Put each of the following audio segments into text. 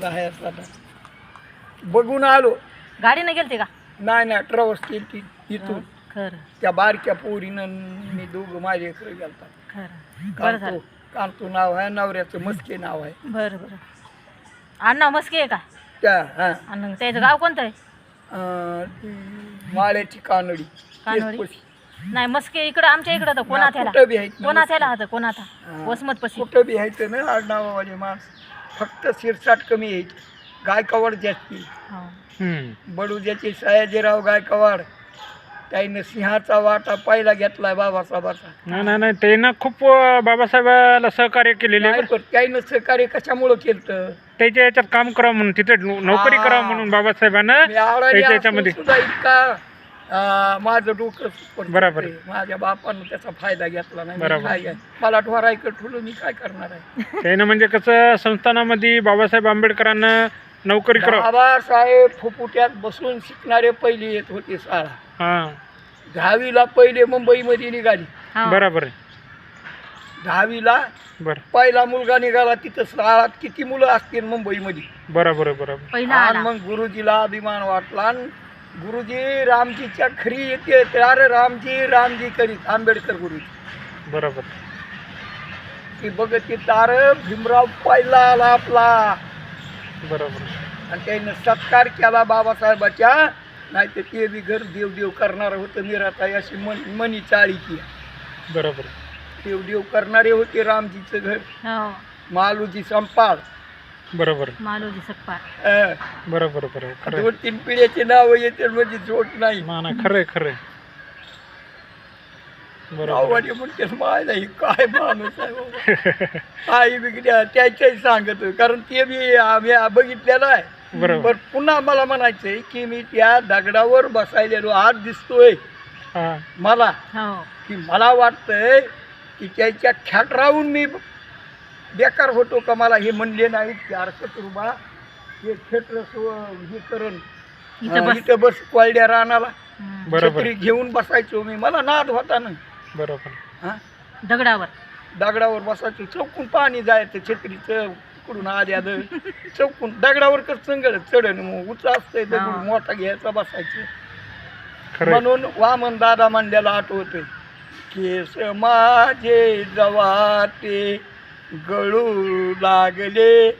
त्याला आहे असताना बघून आलो. गाडीनं गेलते का? नाही नाही ट्रॅव्हल्स केली इथून. खरं. त्या बारक्या पोरीनं मी दोघं माझ्या इकडे गेलतात. खरं. बरं झालं. कांतो कांतो नाव आहे नवऱ्याचं मस्के नाव आहे. बरं बरं. अण्णा मस्की आहे का? त्या हा. आणि त्याचं गाव कोणतं आहे? अं, ती माळ्याची कानडी. कानडी? नाही मस्की इकडं आमच्या इकडं तर कोणाथ्याला कुठं बी आहेत ना कोणाथ्याला होतं कोणाथा हा. वसमत पशी कुठं बी आहेत ना आडनावावाले माणस. फक्त शिरसाट कमी आहेत गायकवाड जास्ती. हो. हम्म. बडूद्याचे सयाजीराव गायकवाड त्याईनं सिंहाचा वाटा पहिला घेतलाय बाबासाहेबाचा. नाही नाही नाही त्यानं खूप बाबासाहेबाला सहकार्य केलेले. नाही पण त्याईनं सहकार्य कशामुळं केलं त्याच्या याच्यात काम करावं म्हणून तिथे नोकरी. करावं म्हणून बाबासाहेबानं सुद्धा इतका. अं, माझं डोकं बरोबर. माझ्या बापानं त्याचा फायदा घेतला नाही. मी बरोबर. काय आहे? मला ढोरायकडे ठेवलं मी काय करणार आहे? त्यानं म्हणजे कसं संस्थानामध्ये बाबासाहेब आंबेडकरांना नोकरी करावं बाबासाहेब फुफुट्यात बसून शिकणारे पहिले येत होते शाळा. हा. दहावीला पहिले मुंबईमध्ये निघाली. हो. बरोबर. आहे दहावीला बरं. पहिला मुलगा निघाला तिथं शाळात किती मुलं असतील मुंबईमध्ये? बरोबर आहे बरोबर. पहिला आणि आला मग गुरुजीला अभिमान वाटला आणि गुरुजी रामजीच्या खरी येते अरे रामजी रामजी करीत आंबेडकर गुरुजी. बरोबर. ती बघत ती तार भीमराव पहिला आला आपला. बरोबर. आणि त्याने सत्कार केला बाबासाहेबाच्या नाही तर ते बी घर देव देव करणार होतं निराताई अशी मन मनी चाळी ती. बरोबर. देव देव करणारे होते रामजीचं घर. हो. मालूजी संपाळ. बरोबर. मालोजी सकपाळ अं, बरोबर बरोबर खरं. दोन तीन पिढ्याचे नाव येते म्हणजे जोड नाही. ना ना खरं आहे खरं आहे. बरोबर. गावाने म्हणते मायला काय माणूस आहे बाबा. आई बिगड्या त्याच्याही सांगत कारण ते बी आम्ही बघितलेलं आहे. बरोबर. पण पुन्हा मला म्हणायचंय की मी त्या दगडावर बसायलेलो आज दिसतोय. हा. मला. हो. की मला वाटतंय की त्याच्या ख्याट राहून मी बेकार होतो का मला हे म्हणले नाहीत की अर्षत रुबा हे क्षेत्र हे करून इथं बस. कोळड्या रानाला. बरोबर. छत्री घेऊन बसायचो मी. मला नाद होता ना. बरोबर. हा? दगडावर. दगडावर बसायचो. चौकून पाणी जायचं छत्रीचं. इकडून आद्याद चौकून दगडावर कसं चंगळ चढण मग. उच असतंय दगड. मोठा घ्यायचा बसायचं. खरं. म्हणून वामन दादा मांडल्याला आठवतोय केस माझे जवाते गळू लागले.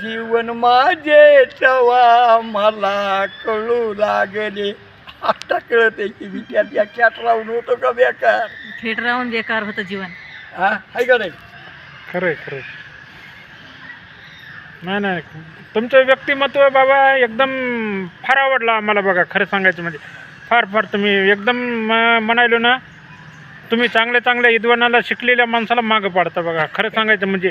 जीवन माझे तेव्हा मला कळू लागले. आता कळत आहे की मी त्या त्याच्यात राहून होतो का बेकार? फेट राहून बेकार होतं जीवन. हा आहे का नाही? खरं आहे खरं. नाही नाही. तुमचं व्यक्तिमत्व बाबा एकदम फार आवडलं आम्हाला बघा खरं सांगायचं म्हणजे. फार फार तुम्ही एकदम म- म्हणायलो ना तुम्ही चांगल्या चांगल्या विद्वानाला शिकलेल्या माणसाला मागं पाडता बघा. खरं सांगायचं म्हणजे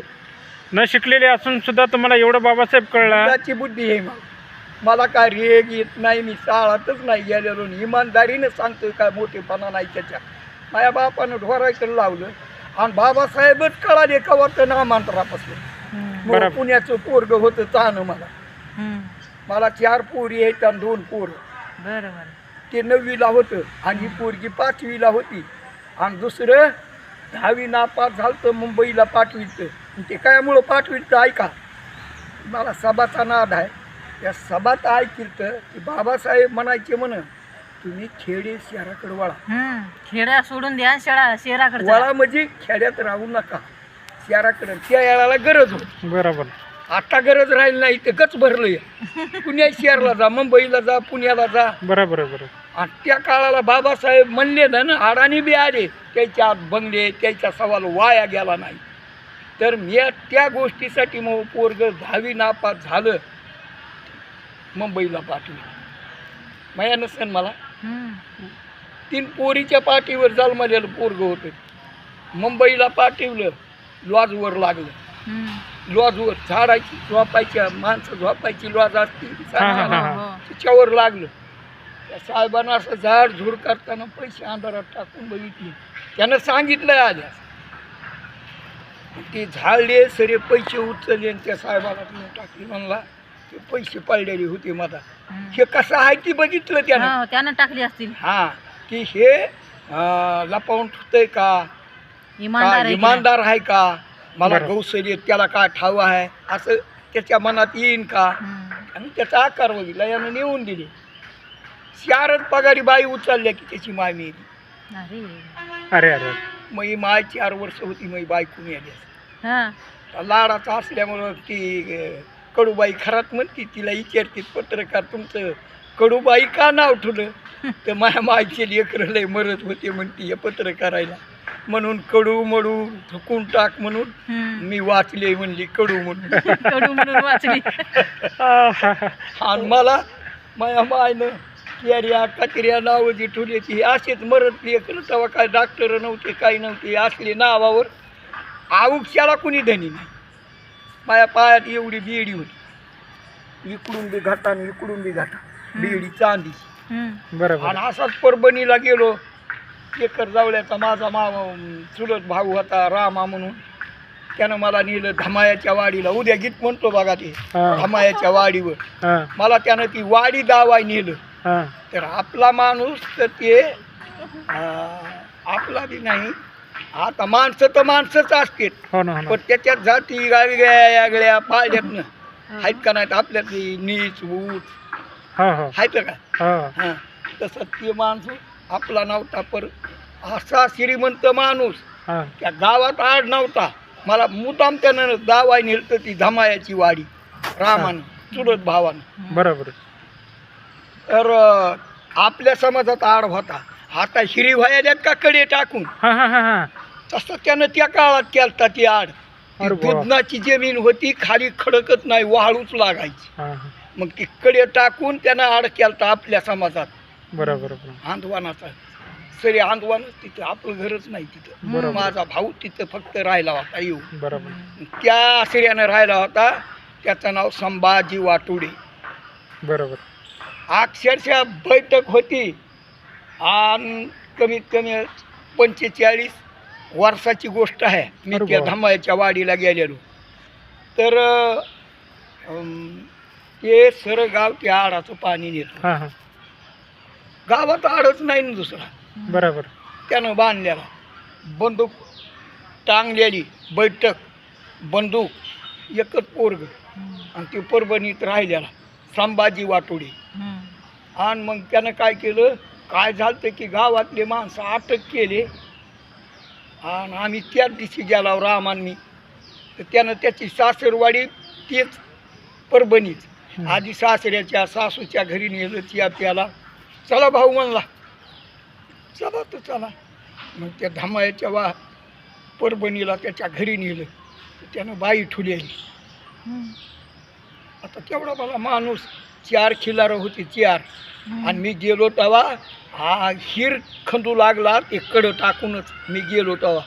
न शिकलेले असून सुद्धा तुम्हाला एवढं बाबासाहेब कळला. त्याची बुद्धी आहे मला मला काय रेग येत नाही मी शाळातच नाही गेलेलो. इमानदारीनं सांगतोय काय मोठेपणा नाही त्याच्या. माझ्या बापानं ढोरायकडे लावलं. आणि बाबासाहेबच कळाले का वाटतं ना मांतरापासून. पुण्याचं पोरग होतं चाहणं मला. मला चार पोरी आहेत आणि दोन पोर. ते नववीला होतं आणि ही पोरगी पाचवीला होती. आणि दुसरं दहावी नापास झालं तर मुंबईला पाठवितं. ते कायामुळं पाठवितं ऐका. मला सभाचा नाद आहे. त्या सभात ऐकिलं की बाबासाहेब म्हणायचे म्हण तुम्ही खेडे शहराकडे वळा. खेड्या सोडून द्या शाळा शहराकडे. वळा म्हणजे खेड्यात राहू नका. शहराकडे त्या याला गरज होती. बरोबर. आता गरज राहिली नाही ते गच भरलंय. पुण्या शहरला जा मुंबईला जा पुण्याला जा. बरोबर बरोबर. आणि त्या काळाला बाबासाहेब म्हणले ना ना अडाणी बी आले त्याच्या आत बंगले त्याचा सवाल वाया गेला नाही. तर मी त्या गोष्टीसाठी मग पोरग दहावी नापास झालं. मुंबईला पाठवलं. माया नसेल मला. तीन पोरीच्या पाठीवर जन्मलेलं पोरग होतं. मुंबईला पाठवलं लॉजवर लागलं. लॉजवर झाडाची झोपायच्या माणसं झोपायची लॉज असती. तिच्यावर लागलं. त्या साहेबांना असं झाड झुड करताना पैसे अंधारात टाकून बघितले. त्यानं सांगितलं आल्या ते झाडले सरे पैसे उचलले आणि त्या साहेबाला तिने टाकले. म्हणला ते पैसे पडलेले होते मला. हे कसं आहे ती बघितलं त्यानं. हो, त्यानं टाकली असतील. हा की हे लपवून ठेवतंय का? इमानदार का आहे की? इमानदार आहे का? मला बरं. गौसरी त्याला काय ठाव आहे? असं त्याच्या मनात येईन का? हम्म. आणि त्याचा आकार बघितला यानं नेऊन दिले. चारच पगारी बाई उचलल्या की त्याची माय मेली अरे. अरे अरे. मग ही माय चार वर्ष होती मग बायको मेली हा. लाडाचा असल्यामुळं ती अं, कडूबाई खरात म्हणती तिला विचारते पत्रकार तुमचं कडूबाई का नाव ठेवलं? तर माझ्या मायचे लेकरं लय मरत होते म्हणते हे पत्र करायला म्हणून कडू मडू थकून टाक म्हणून हम्म. मी वाचले म्हणली कडू म्हणून. कडू म्हणून वाचली. आणि मला माझ्या मायनं केरिया कचऱ्या नावं जी ठेवली ती असेच मरत लेकरं तेव्हा काय डॉक्टर नव्हते काही नव्हते. असले नावावर आऊक्षाला कुणी धनी नाही. माझ्या पायात एवढी बेडी होती. इकडून बी घाटा आणि इकडून बी घाटा. बेडी चांदी. बरोबर. आणि असाच परभणीला गेलो. एकर जावल्याचा माझा मा चुलत भाऊ होता रामा म्हणून. त्यानं मला नेलं धमायाच्या वाडीला. उद्या गीत म्हणतो बघा ते. हा. धमायाच्या वाडीवर. हा. मला त्यानं ती वाडी दावाय नेलं. हा तर आपला माणूस तर ते आपला बी नाही. आता माणसं तर माणसंच असते हो हो पण त्याच्यात जाती वेगळ्या वेगळ्या पाहिल्यात ना. आहेत का नाहीत आपल्यातली? नीच ऊच. हो हो. आहेत का? हो. हां. तसं ते माणूस आपला नव्हता पर असा श्रीमंत माणूस त्या गावात आड नव्हता. मला मुद्दाम त्यानं दावाय नेलं ती धमायाची वाडी. रामानं चुलत भावानं. बरोबर. तर आपल्या समाजात आड होता. आता हिरी व्हायल्यात का कडे टाकून? हा हा हा हा. तसं त्यानं त्या काळात केलता ती आड. अरे वा. दुधनाची जमीन होती खाली खडकत नाही वाळूच लागायची. हा हा. मग ती कडे टाकून त्यानं आड केलता आपल्या समाजात. बरोबर बरोबर. आंदवानाचा सरी आंदवानच तिथं आपलं घरच नाही तिथं. बरोबर. माझा भाऊ तिथं फक्त राहिला होता येऊ बरोबर. त्या आश्रयानं राहिला होता त्याचं नाव संभाजी वाटुडे. बरोबर. अक्षरशः बैठक होती. आणि कमीत कमी पंचेचाळीस वर्षाची गोष्ट आहे. मी त्या वा. धमायच्या वाडीला गेलेलो. तर अं, ते सर गाव त्या आडाचं पाणी नेतो हा हा. गावात आडच नाही ना दुसरा. बरोबर. त्यानं बांधलेला. बंदूक टांगलेली. बैठक बंदूक एकच पोरग. आणि ते परभणीत राहिलेला. संभाजी वाटोडी. हम्म. आणि मग त्यानं काय केलं? काय झालं की गावातले माणसं अटक केले. आणि आम्ही त्याच दिवशी गेला रामांनी. तर त्यानं त्याची सासरवाडी तेच परभणीच. आधी सासऱ्याच्या सासूच्या घरी नेलं चिया प्याला. चला भाऊ म्हणला. चला तर चला. मग त्या धमायाच्या वा परभणीला त्याच्या घरी नेलं. तर त्यानं बाई ठुलेली. आता तेवढा मला माणूस चार खिलारं होती चार. आणि मी गेलो तेव्हा हा हिर खंदू लागला ते कडं टाकूनच मी गेलो तेव्हा.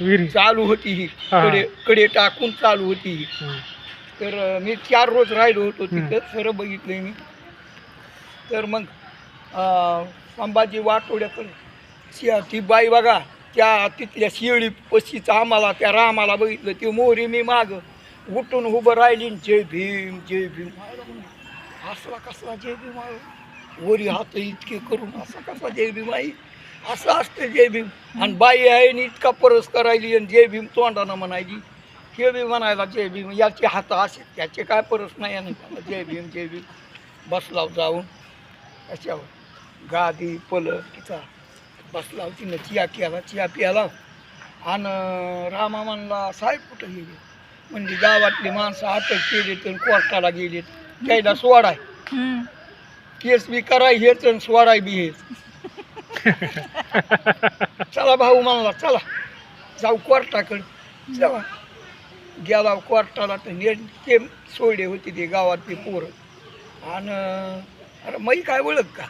विहिरी चालू होती ही हा. कडे कडे टाकून चालू होती ही हम्म. तर अं, मी चार रोज राहिलो होतो. तिथं सर बघितलं मी तर मग अं, संभाजी वाटोड्याकडे शिया ती बाई बघा त्या तिथल्या शिळी पशीचं आम्हाला त्या रामाला बघितलं ती मोरी मी माग उठून उभं राहिली आणि जय भीम जय भीम असला कसला जय भीम आहे? वरी हात इतके करून असा कसा जय भीम आई असं असतं जय भीम आणि बाई आहे आणि इतका परस करायली आणि जय भीम तोंडानं म्हणायची हे बी म्हणायला जय भीम याचे हात असे त्याचे काय परस नाही आणि त्याला जय भीम जय भीम बसला जाऊन अशावर गादी पलक तिचा बसला तिनं चिया केला चिया प्याला. आणि रामा म्हणला साहेब कुठं गेले? म्हणजे गावातली माणसं अटक केले तर कोर्टाला गेलेत. त्याला सोडाय. हम्म. केस बी कराय हेच आणि सोडाय बी हेच. चला भाऊ म्हणला चला. जाऊ कोर्टाकडे. चला. गेला कोर्टाला तर ने ते सोडे होते ते गावातले पोरं. आणि अरे मै काय ओळख का?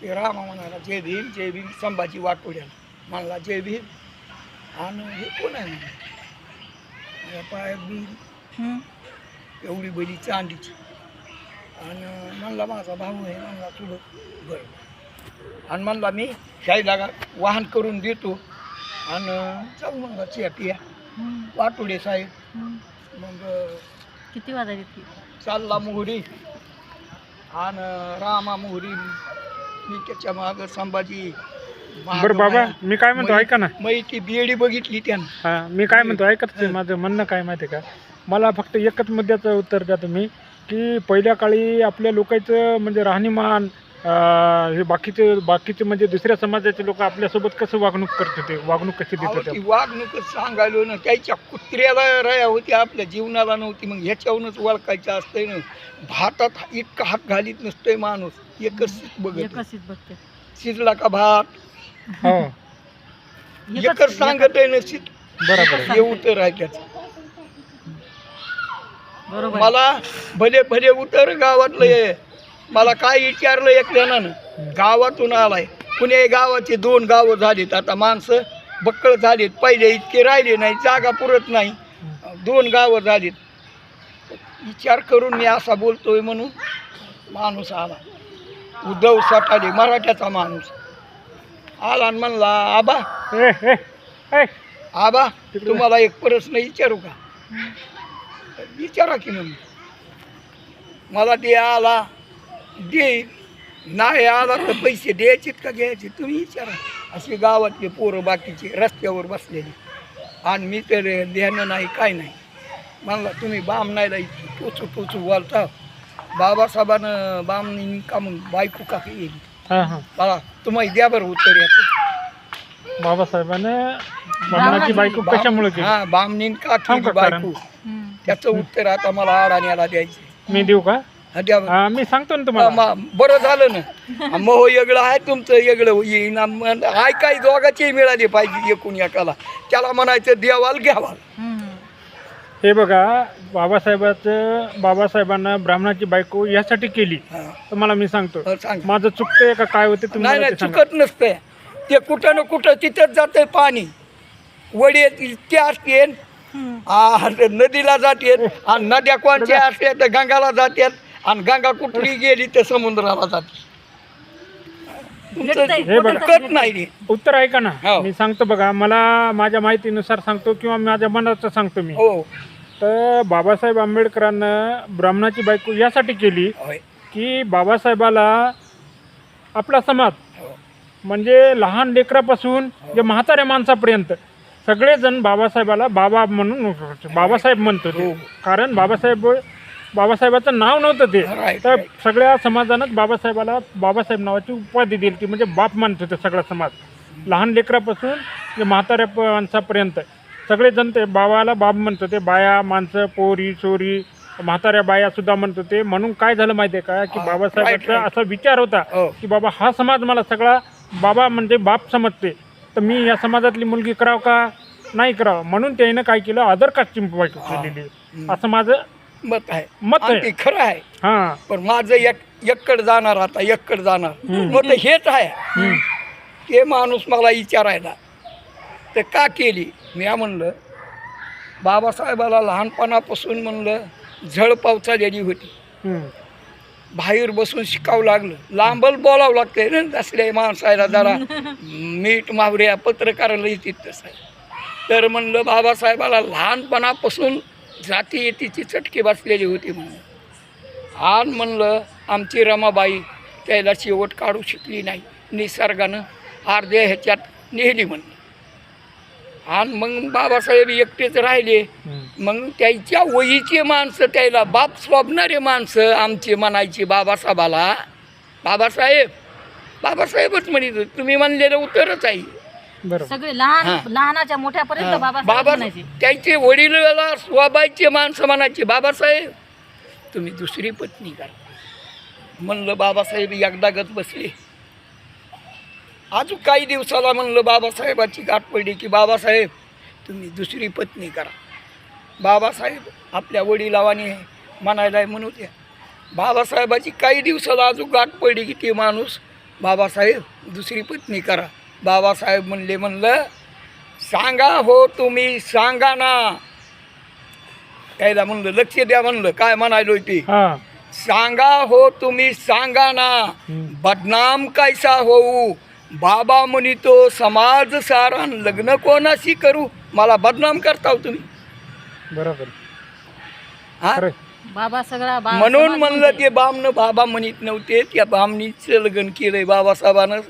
ते रामा म्हणाला जय भीम जय भीम संभाजी वाटोड्याला. म्हणला जय भीम. आणि हे कोण आहे पायात बी. एवढी बरी चांदीची. आणि म्हणला माझा भाऊ आहे म्हणला तुला बरं. आणि म्हणला मी शाईला वाहन करून देतो. आणि जाऊ म्हणला चिया पिया. वाटोडे साहेब. मग किती वाजायची ती चालला मोहरी. आणि रामा मोहरी मी त्याच्या माग संभाजी मागं बरं बाबा मी काय म्हणतो ऐका ना. मै ती बेडी बघितली त्यानं. हा मी काय म्हणतो ऐका ते माझं म्हणणं काय माहिती आहे का? मला फक्त एकच मुद्द्याचं उत्तर द्या तुम्ही. की पहिल्या काळी आपल्या लोकांचं म्हणजे राहणीमान हे बाकीचे बाकीचे म्हणजे दुसऱ्या समाजाचे लोक आपल्यासोबत कसं वागणूक करत होते? वागणूक कशी देत होते? ती वागणूकच सांगायलो ना त्याच्या कुत्र्याला रया होती आपल्या जीवनाला नव्हती. मग ह्याच्यावरूनच ओळखायचं असतंय ना भातात इतका हात घालीत नसतोय माणूस. एकच बघत एकच बघते. शिजला का भात? हो. एकच सांगत आहे ना शीत बरोबर आहे. हे उतर मला भले भले उतर गावातलं. हे. मला काय विचारलं एक जणानं गावातून आलाय. पुणे गावाचे दोन गावं झालीत. आता माणसं बक्कळ झालीत. पहिले इतके राहिले नाही जागा पुरत नाही. दोन गावं झालीत. विचार करून मी असा बोलतोय म्हणून माणूस आला. उद्धव सटाले मराठ्याचा माणूस. आला आणि म्हणला आबा ए ए ए आबा तुम्हाला एक प्रश्न विचारू का? विचारा की म्हणून मला ते आला दे. नाही आला तर पैसे द्यायचेत का घ्यायचे? तुम्ही विचारा. असे गावातले पोरं बाकीचे रस्त्यावर बसलेले. आणि मी तर ध्यान नाही काय नाही. म्हणला तुम्ही बाम नाही इतकी टोचू टोचू बोलता. बाबासाहेबानं बामनी का मग बायको का येईल हां हां. मला तुम्हाला द्या बरं उत्तर याचं. बाबासाहेबानं बायको कशामुळे हा बामनीन का केली? बायको. त्याचं उत्तर आता मला अडाण्याला द्यायचे मी देऊ का? हा, द्या बरं. हा, मी सांगतो ना तुम्हाला. मा- बरं झालं ना. मग वेगळं आहे तुमचं वेगळं येईन. काही दोघाची मिळाली पाहिजे एकूण एकाला. त्याला म्हणायचं देवाल घ्यावाल. हे बघा बाबासाहेबाचं बाबासाहेबांना ब्राह्मणाची बायको यासाठी केली. हा, तुम्हाला मी सांगतो. हा, सांग. माझं चुकतंय का काय होते तुम्ही नाही मला नाही ते सांगा. चुकत नसतंय. ते कुठं ना कुठं तिथंच जातंय पाणी. वडे ते असते नदीला जातात आणि नद्या कोणत्या असल्या तर गंगाला जातात आणि गंगा कुठली गेली तर समुद्राला जाते. हे बघा. नाही. रे उत्तर ऐका ना. हो. मी सांगतो बघा मला माझ्या माहितीनुसार सांगतो किंवा माझ्या मनाचं सांगतो मी. हो. तर बाबासाहेब आंबेडकरांना ब्राह्मणाची बायको यासाठी केली होय. की बाबासाहेबाला आपला समाज हो. म्हणजे लहान लेकरापासून जे म्हाताऱ्या माणसापर्यंत सगळेजण बाबासाहेबाला बाबा म्हणून बाबासाहेब म्हणतो ते. हो. कारण बाबासाहेब बाबासाहेबाचं नाव नव्हतं ते. तर. सगळ्या समाजानं बाबासाहेबाला बाबासाहेब नावाची उपाधी दिली ती. म्हणजे बाप मानत होते सगळा समाज. लहान लेकरापासून जे म्हाताऱ्या माणसापर्यंत सगळेजण ते बाबाला बाप म्हणत होते बाया माणसं पोरी चोरी म्हाताऱ्या बाया सुद्धा म्हणत होते म्हणून काय झालं माहिती आहे का की हा, बाबासाहेबांचा. असा विचार होता हो की बाबा हा समाज मला सगळा बाबा म्हणजे बाप समजते. तर मी या समाजातली मुलगी करावं का? नाही करावं. म्हणून त्याने काय केलं? आदर कास्टची बायको केलेली. असं माझं मत आहे. मत आणि आहे. ते खरं आहे. हां. पण माझं एक एककड जाणार आता एककड जाणार. हम्म. मग ते हेच आहे. हम्म. ते माणूस मला विचारायला तर का केली? मी म्हणलं बाबासाहेबाला लहानपणापासून म्हणलं झळ पावसालेली होती. हम्म. बाहेर बसून शिकावं लागलं. लांबल बोलावं लागतंय ना दसऱ्या माणसाला जरा मीठ मावऱ्या पत्रकाराला येतात तसं. तर म्हणलं बाबासाहेबाला लहानपणापासून जाती येतीची चटकी बसलेली होती म्हणून. आणि म्हणलं आमची रमाबाई त्याला शेवट काढू शकली नाही. निसर्गानं अर्ध्या ह्याच्यात नेली म्हणलं. आणि मग बाबासाहेब एकटेच राहिले. मग त्याच्या वयीचे माणसं त्याला बाप स्वप्नारे माणसं आमचे म्हणायचे बाबासाहेबाला बाबासाहेब बाबासाहेबच म्हणत. तुम्ही म्हणलेलं उत्तरच आहे बरोबर सगळे. लहान लहानाच्या मोठ्यापर्यंत. बाबा बाबा त्याचे वडीलला स्वबाईचे माणसं म्हणायचे बाबासाहेब तुम्ही दुसरी पत्नी करा म्हणलं बाबासाहेब एकदा गत बसले अजून काही दिवसाला म्हणलं बाबासाहेबाची गाठ पडली की बाबासाहेब तुम्ही दुसरी पत्नी करा. बाबासाहेब आपल्या वडिलावाने म्हणायला म्हणू द्या. बाबासाहेबाची काही दिवसाला अजून गाठ पडली की ते माणूस बाबासाहेब दुसरी पत्नी करा. बाबासाहेब म्हणले म्हणलं सांगा हो तुम्ही सांगा ना. त्याला म्हणलं लक्ष द्या म्हणलं काय म्हणायलो ते सांगा हो तुम्ही सांगा ना. बदनाम कैसा होऊ? बाबा म्हणतो समाज सारा लग्न कोणाशी करू? मला बदनाम करता हो तुम्ही. बरोबर. हा? बाबा सगळा म्हणून म्हणलं. ते. बामनं बाबा म्हणत नव्हते त्या बामणीचं लग्न केलंय बाबासाहेबानं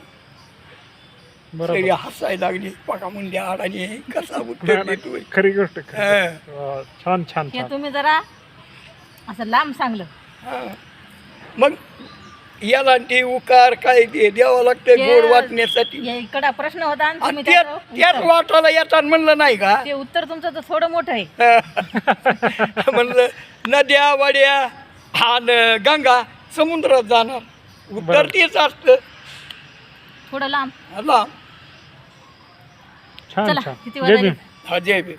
बरोबर. सगळी हसायला लागली पका मुंड्या आडाने कसा उत्तर देतोय. खरी गोष्ट छान छान छान. तुम्ही जरा असं लांब सांगलं. मग याला ते उकार काय ते द्यावं लागतं ते- गोड वाटण्यासाठी. हे इकडं प्रश्न होता आणि आणि तुम्ही त्यात त्याचं त्यात उत्तर- वाटायला येतात म्हणलं नाही का? ते उत्तर तुमचं तर थोडं मोठं आहे. म्हणलं नद्या वड्या आणि गंगा समुद्रात जाणार. उत्तर. तेच असतं. थोडं लांब. लांब. छान चला, छान. किती जय वाजले? भीम. हा जय भीम.